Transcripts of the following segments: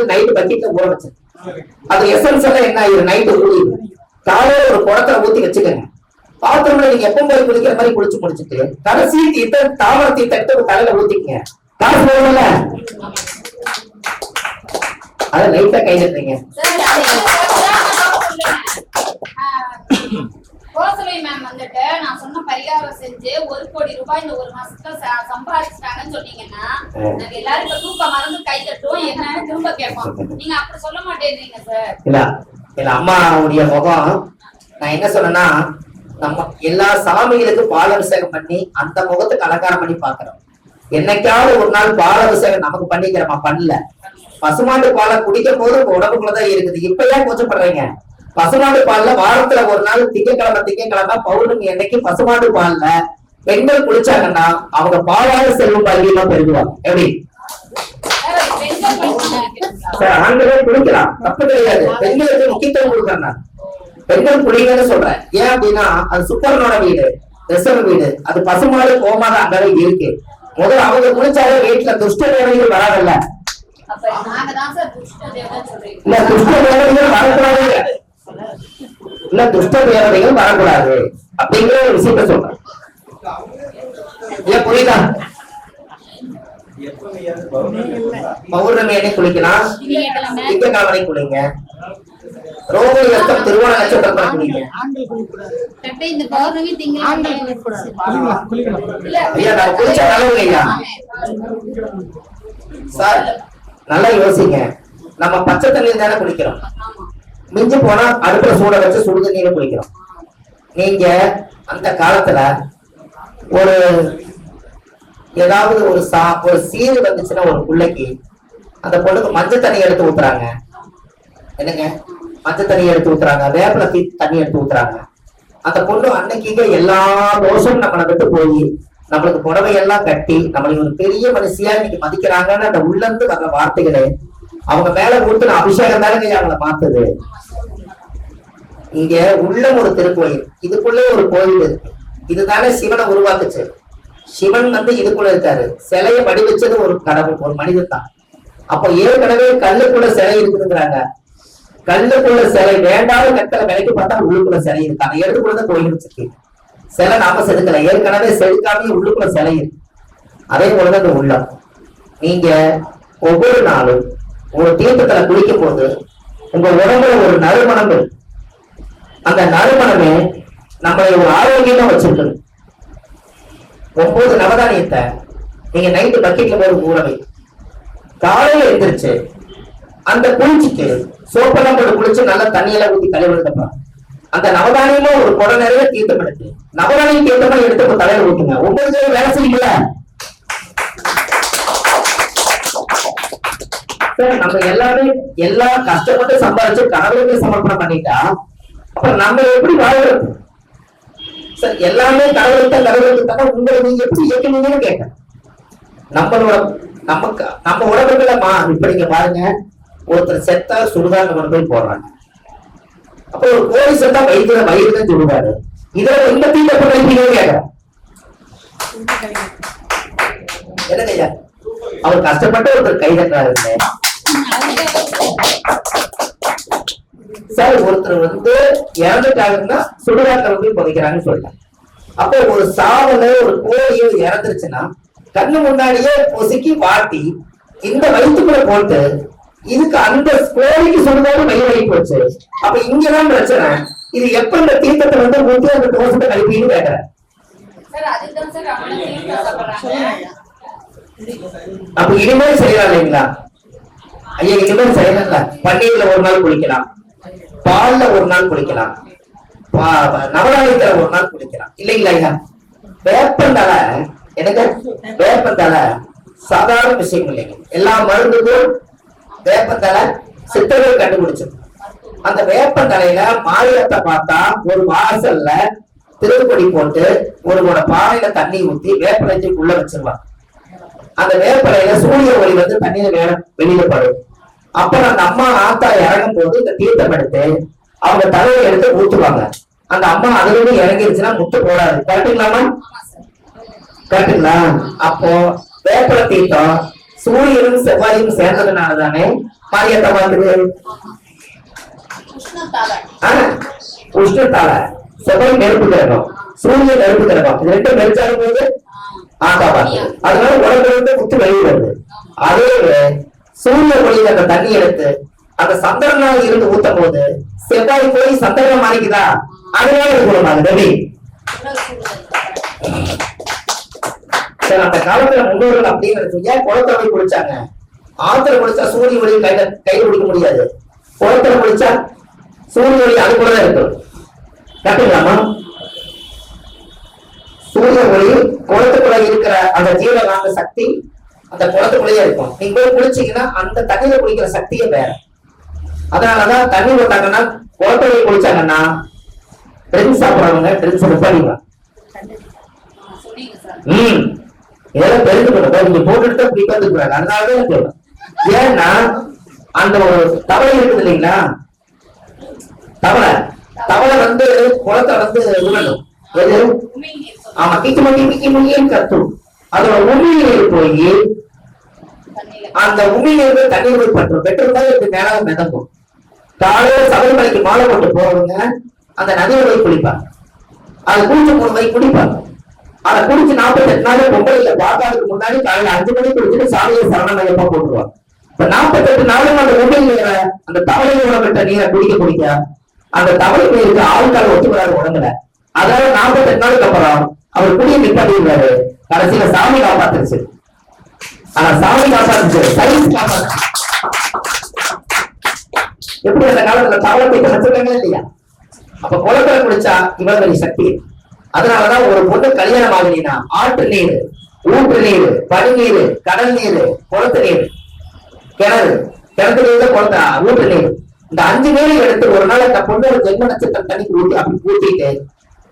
வந்து நைட்டு பக்கெட்ல ஊற வச்சு அது எசன்ஸ் எல்லாம் என்ன ஆயிரும்? நைட்டு ஊறி காலையில ஒரு குடத்துல ஊத்தி வச்சுக்கோங்க. பாத்திரம்ல நீங்க எப்பவும் போய் குளிக்கிற மாதிரி குளிச்சு முடிச்சிட்டு கடைசி தீர்த்த தாமரை தீர்த்தத்தை ஒரு தலையில ஊத்திக்கங்க. காசு போகல அதை லைட்டா கை தட்டுறீங்க கோசலை மேம் வந்துட்டு நான் சொன்ன பரிகாரம் செஞ்சு ஒரு கோடி ரூபாய் இந்த ஒரு மாசத்துல சம்பாதிச்சிட்டாங்கன்னு சொன்னீங்கன்னா நாங்க எல்லாரும் இப்ப தூக்கம் மறந்து கை தட்டுவோம். என்னன்னு திரும்ப கேட்போம். நீங்க அப்படி சொல்ல மாட்டேன்றீங்க சார் இல்ல இல்ல அம்மாவுடைய முகம் நான் என்ன சொன்னேன்னா நம்ம எல்லா சாமிகளுக்கும் பால் அபிஷேகம் பண்ணி அந்த முகத்துக்கு அலங்காரம் பண்ணி பாக்குறோம் என்னைக்காவது ஒரு நாள் பால் அபிஷேகம் நமக்கு பண்ணிக்கிறோமா? பண்ணல. பசுமாட்டு பாலை குடிக்கும் போது உடம்புக்குள்ளதான் இருக்குது. இப்ப ஏன் கூச்சப்படுறீங்க? பசுமாட்டு பால்ல வாரத்துல ஒரு நாள் திங்கக்கிழமை திங்கக்கிழமை பௌர்ணமி அன்னைக்கு பசுமாட்டு பால்ல பெண்கள் குளிச்சாங்கன்னா அவங்க பாலாத செல்வம் பல்வியமா பெருகுவாங்க எப்படி? ஆண்களும் குளிக்கலாம். தப்பு கிடையாது. பெண்களுக்கு முக்கியத்துவம் கொடுக்குறேன் பெண்கள் குளிங்கன்னு சொல்றேன். ஏன் அப்படின்னா அது சுப்பரனோட வீடு ரிசர்வ் வீடு. அது பசுமாடு கோமாத அங்கவே இருக்கு. முதல்ல அவங்க குளிச்சாலே வீட்டுல துஷ்ட தேவைகள் வராதுல்ல. இல்ல துஷ்ட தேவதைகள் வரக்கூடாது. இல்ல துஷ்ட தேவதைகள் வரக்கூடாது அப்படிங்கிற ஒரு விஷயத்த சொல்றேன் ஏன் புரியுதா பௌர்ணமி அன்னைக்கு குளிக்கலாம் திங்கட்கிழமை. குளிங்க. ரோகிணி நட்சத்திரம் திருவோண நட்சத்திரத்துல குளிங்க. இல்ல ஐயா நான் குளிச்ச நல்லவங்க ஐயா சார் நல்லா யோசிங்க. நம்ம பச்சை தண்ணீர் தானே குளிக்கிறோம். மிஞ்சி போனா அடுப்புல சூட வச்சு சுடு தண்ணீரை குளிக்கிறோம். நீங்க அந்த காலத்துல ஒரு ஏதாவது ஒரு சா ஒரு சீர் வந்துச்சுன்னா ஒரு பிள்ளைக்கு அந்த பொண்ணுக்கு மஞ்சள் தண்ணி எடுத்து ஊத்துறாங்க. என்னங்க? மஞ்சள் தண்ணி எடுத்து ஊத்துறாங்க வேப்பில தீ தண்ணி எடுத்து ஊத்துறாங்க. அந்த பொண்ணு அன்னைக்கு எல்லா தோஷமும் நம்மளை விட்டு போய் நம்மளுக்கு புடவை எல்லாம் கட்டி நம்மளை ஒரு பெரிய மனுஷியா இன்னைக்கு மதிக்கிறாங்கன்னு அந்த உள்ள இருந்து வர்ற வார்த்தைகளே அவங்க மேல ஊத்துன அபிஷேகம் தானே அவங்கள மாத்துது இங்க உள்ள ஒரு திருக்கோயில். இதுக்குள்ளே ஒரு கோயில் இருக்கு. இதுதானே சிவனை உருவாக்குச்சு. சிவன் வந்து இதுக்குள்ள இருக்காரு. சிலையை வடிவச்சது ஒரு கடவுள் ஒரு மனிதன் தான். அப்போ ஏற்கனவே கல்லுக்குள்ள சிலை இருக்குதுங்கிறாங்க. கல்லுக்குள்ள சிலை வேண்டாத கட்டளை விலைக்கு பார்த்தா உள்ளுக்குள்ள சிலை இருக்கு. அந்த இடத்துக்குள்ளதான் கோயில் வச்சிருக்கு. சிலை நாம செதுக்கல. ஏற்கனவே செதுக்காமே உள்ளுக்குள்ள சிலை இருக்கு. அதே போலதான் இந்த உள்ளம். நீங்க ஒவ்வொரு நாளும் ஒரு தீர்த்தத்துல குளிக்கும் போது உங்க உடம்புல ஒரு நறுமணம் இருக்கு அந்த நறுமணமே நம்மளை ஒரு ஆரோக்கியமா வச்சிருக்குது ஒன்பது நவதானியத்தை நீங்க நைட்டு பக்கெட்ல போய் ஊற வை காலையில எழுந்திரிச்சு அந்த குளிச்சுக்கு சோப்பெல்லாம் போட்டு குளிச்சு நல்லா தண்ணியெல்லாம் ஊத்தி கழுவுறதுப்பா அந்த நவதானியமும் ஒரு குடை நிறைய தீர்த்தம் எடுத்து. நவதானியம் தீர்த்தமா எடுத்து தலையில ஊத்துங்க. ஒன்பது பேர் வேலை செய்யுங்களா நம்ம எல்லாமே எல்லாம் கஷ்டப்பட்டு சம்பாதிச்சு கடவுளுக்கு சமர்ப்பணம் பண்ணிட்டா அப்ப நம்ம எப்படி வாழ்றது? சார் எல்லாமே கடவுளுக்கு தான் கடவுளுக்கு தான் உங்களை நீங்க எப்படி இயக்கணும்னு கேட்டேன். நம்மளோட நமக்கு நம்ம உடம்புல மா இப்ப நீங்க பாருங்க ஒருத்தர் செத்தா சுடுகாடு கொண்டு போய் போடுறாங்க. அப்போ ஒரு கோழி செத்தா வயிற்றுல வயிறு தான் சுடுகாடு இதுல எந்த தீட்ட போட்டு கேட்கறேன் என்னங்க ஐயா? அவர் கஷ்டப்பட்டு ஒருத்தர் கை தட்டுறாரு சார் ஒருத்தர் வந்து இறந்துட்டாங்கன்னா சுடுகாட்டில் வந்து புதைக்கிறாங்கன்னு சொல்லலாம் அப்போ ஒரு சாவல ஒரு கோழியோ இறந்துருச்சுன்னா கண்ணு முன்னாடியே பொசுக்கி வாட்டி இந்த வயிற்றுக்குள்ள போட்டு இதுக்கு அந்த கோழிக்கு சுடுகாடு வழி வழி போச்சு. அப்ப இங்கதான் பிரச்சனை. இது எப்ப இந்த தீர்த்தத்தை வந்து ஊத்தி அந்த தோசத்தை கழிப்பின்னு கேட்கறேன் அப்ப இனிமேல் செய்யலாம் இல்லைங்களா? ஐயா இனிமேல் செய்யலாம்ல பன்னீர்ல ஒரு நாள் குளிக்கலாம். பால்ல ஒரு நாள் குளிக்கலாம். பா- ஒரு நாள் குளிக்கலாம். இல்லைங்களா ஐயா? வேப்பந்தலை எனக்கு வேப்பந்தலை சாதாரண விஷயம் இல்லைங்க. எல்லா மருந்துக்கும் வேப்பந்தலை சித்தர்கள் கண்டுபிடிச்சது அந்த வேப்பந்தலையில மாநிலத்தை பார்த்தா ஒரு வாசல்ல திருப்பொடி போட்டு ஒருவோட பாறையில தண்ணி ஊத்தி வேப்பலைக்கு உள்ள வச்சிருவாங்க. அந்த வேப்பலையில சூரிய ஒளி வந்து தண்ணியில வேலை வெளியில படும். அப்புறம் அந்த அம்மா ஆத்தா இறங்கும் போது இந்த தீர்த்தம் எடுத்து அவங்க தலையை எடுத்து ஊத்துவாங்க. அந்த அம்மா அதுல இருந்து இறங்கிருச்சுன்னா முத்து போடாது. கரெக்டுங்களாமா கரெக்டுங்களா அப்போ வேப்பல தீர்த்தம் சூரியனும் செவ்வாயும் சேர்ந்ததுனால தானே மாரியத்த மாட்டுக்கு உஷ்ணத்தால. ஆஹ், செவ்வாய் நெருப்பு கிரகம் சூரியன் நெருப்பு கிரகம். இது ரெண்டும் நெரிச்சாலும் போது ஆகாபாத்து அதனால உடம்புல இருந்து முத்து வெளியே வருது. அதே சூரிய ஒளியில அந்த தண்ணி எடுத்து அந்த சந்திரனாக இருந்து ஊத்தும் போது செவ்வாய் போய் சந்திரனம் மாறிக்குதா அதனால ஒரு குணமாகுது ரவி சரி அந்த காலத்துல முன்னோர்கள் அப்படின்னு ஏன் குளத்துல போய் குளிச்சாங்க? ஆத்துல குளிச்சா சூரிய ஒளி கையில கை பிடிக்க முடியாது. குளத்துல குளிச்சா சூரிய ஒளி அது கூட தான் இருக்கும். கட்டுங்களாமா சூரிய ஒளி குளத்துக்குள்ள இருக்கிற அந்த ஜீவகாந்த சக்தி அந்த குளத்துக்குள்ளேயே இருக்கும். நீங்க போய் குளிச்சீங்கன்னா அந்த தண்ணியில குளிக்கிற சக்தியே வேற. அதனாலதான் தண்ணி போட்டாங்கன்னா குளத்துல குளிச்சாங்கன்னா ட்ரிங்க்ஸ் சாப்பிடுறவங்க ட்ரிங்க்ஸ் நிப்பாடிங்க உம் சொன்னீங்க சார் இதெல்லாம் தெரிஞ்சுக்கணும். நீங்க போட்டுட்டு தான் இப்படி உட்காந்துருக்காங்க அதனாலதான் சொல்றேன். ஏன்னா அந்த ஒரு தவளை இருக்குது இல்லைங்களா? தவளை. தவளை வந்து குளத்தை வந்து விடணும் ஆமா கிச்சு மங்கி கிச்சு முடியும் கத்தும் அதோட உமிழ்நீர் போய் அந்த உமிழ்நீர் தண்ணீர் போய் பற்றும் பெட்ரோல் இதுக்கு மேலாக மிதக்கும். காலையில சபரிமலைக்கு மாலை போட்டு போறவங்க அந்த நதியோட போய் குளிப்பாங்க. அது குளிச்சு மூணு மணிக்கு குடிப்பாங்க அதை குடிச்சு நாற்பத்தி எட்டு நாள் பொங்கலுக்கு வாக்காளுக்கு முன்னாடி காலையில அஞ்சு மணிக்கு குடிச்சிட்டு சாமியை சரணமையப்பா போட்டுருவாங்க. இப்ப நாற்பத்தி எட்டு நாளும் அந்த உமிழ் நீரை அந்த தவளை உணவிட்ட நீரை குடிக்க குடிக்க அந்த தவளை நீருக்கு ஆளுக்கால ஒத்து வராது உடம்புல. அதாவது நாற்பத்தி எட்டு நாளுக்கு அப்புறம் அவர் குடியை நிப்பாட்டிடுறாரு கடைசியில சாமி காப்பாத்துருச்சு ஆனா சாமி காப்பாத்துச்சு. சயின்ஸ் காப்பாத்து. எப்படி அந்த காலத்துல தவளத்தை போய் இல்லையா? அப்ப குளத்துல குடிச்சா இவ்வளவு பெரிய சக்தி. அதனாலதான் ஒரு பொண்ணு கல்யாணம் ஆகுனீங்கன்னா ஆற்று நீர் ஊற்று நீர் பனி நீர் கடல் நீர் குளத்து நீர் கிணறு. கிணத்து நீர் குளத்த? ஊற்று நீர். இந்த அஞ்சு நீரை எடுத்து ஒரு நாள் அந்த பொண்ணோட ஜென்ம நட்சத்திரம் தண்ணிக்கு ஊட்டி அப்படி ஊட்டிட்டு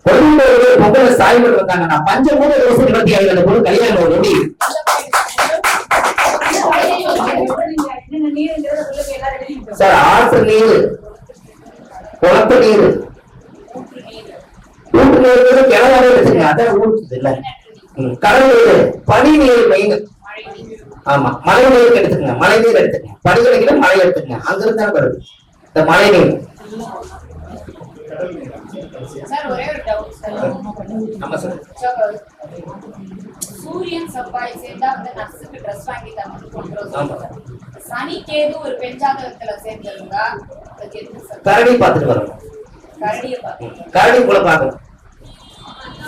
பொண்ணு பொங்கல சாய்கள் வந்தாங்கன்னா பஞ்சமூட தோசை நிவர்த்தி ஏழு அந்த பொண்ணு கல்யாணம் ஆகுது. எப்படி? சார் ஆற்று நீர் குளத்து நீர். ஊற்று நீர் கிணறு எடுத்துங்க அதான் ஊற்றுது இல்ல. கடல் நீர் பனி நீர் மெயின் ஆமா மழை நீர் எடுத்துக்கங்க. மழை நீர் எடுத்துங்க பனி கிடைக்கிற மழை எடுத்துக்கங்க. அங்க இருந்தா வருது. இந்த மழை நீர். சார் ஒரே ஒரு டவுட் சார். சூரியன் செவ்வாய் சேர்ந்தா வந்து நர்ஸுக்கு ட்ரெஸ் வாங்கி தரணும்னு கொண்டு சனி கேது ஒரு பெண் ஜாதகத்துல சேர்ந்திருந்தா கரடி பார்த்துட்டு வரணும் கரடி கூட பார்க்கணும்.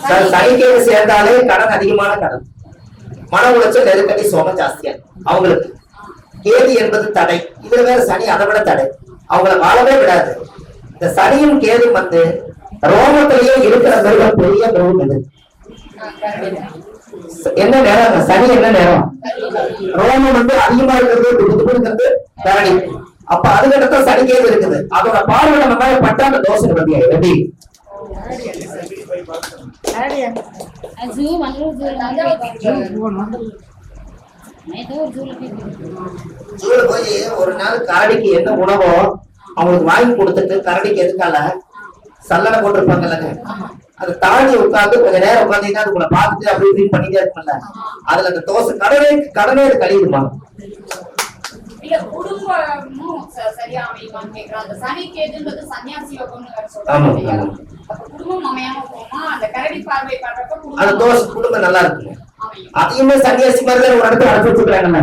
சார் சனிக்கேது சேர்ந்தாலே கடன் அதிகமான கடன். மன உளைச்சல் நெருக்கடி சோகம் ஜாஸ்தியா அவங்களுக்கு. கேது என்பது தடை. இதுல வேற சனி அதை விட தடை. அவங்கள வாழவே விடாது. இந்த சனியும் கேதும் வந்து ரோமத்திலேயே இருக்கிற மிருகம் பெரிய மிருகம் இது என்ன நேரம் சனி என்ன நேரம் ரோமம் வந்து அதிகமா இருக்கிறது துப்பு துப்புங்கிறது கரடி அப்ப அதுக்கடுத்த சனி கேது இருக்குது அதோட பார்வை நம்ம மேல பட்டா அந்த தோசை பத்தி எப்படி ஒரு ஜூல போய் ஒரு நாள் காடிக்கு என்ன உணவோ அவங்களுக்கு வாங்கி கொடுத்துட்டு கரடிக்கு எதுக்கால சல்லடை போட்டிருப்பாங்கல்லங்க அது. தாண்டி உட்கார்ந்து கொஞ்ச நேரம் உட்காந்தீங்கன்னா அதுக்குள்ள பார்த்துட்டு அப்படி இப்படி பண்ணிட்டே இருக்கும்ல. அதுல அந்த தோசை கடனே கடனே அது கழியுமா அந்த குடும்பம் அந்த அந்த நல்லா அமையும். அதையுமே சன்னியாசி மாதிரி ஒரு இடத்துல அடைச்சு வச்சுக்கிறாங்கல்ல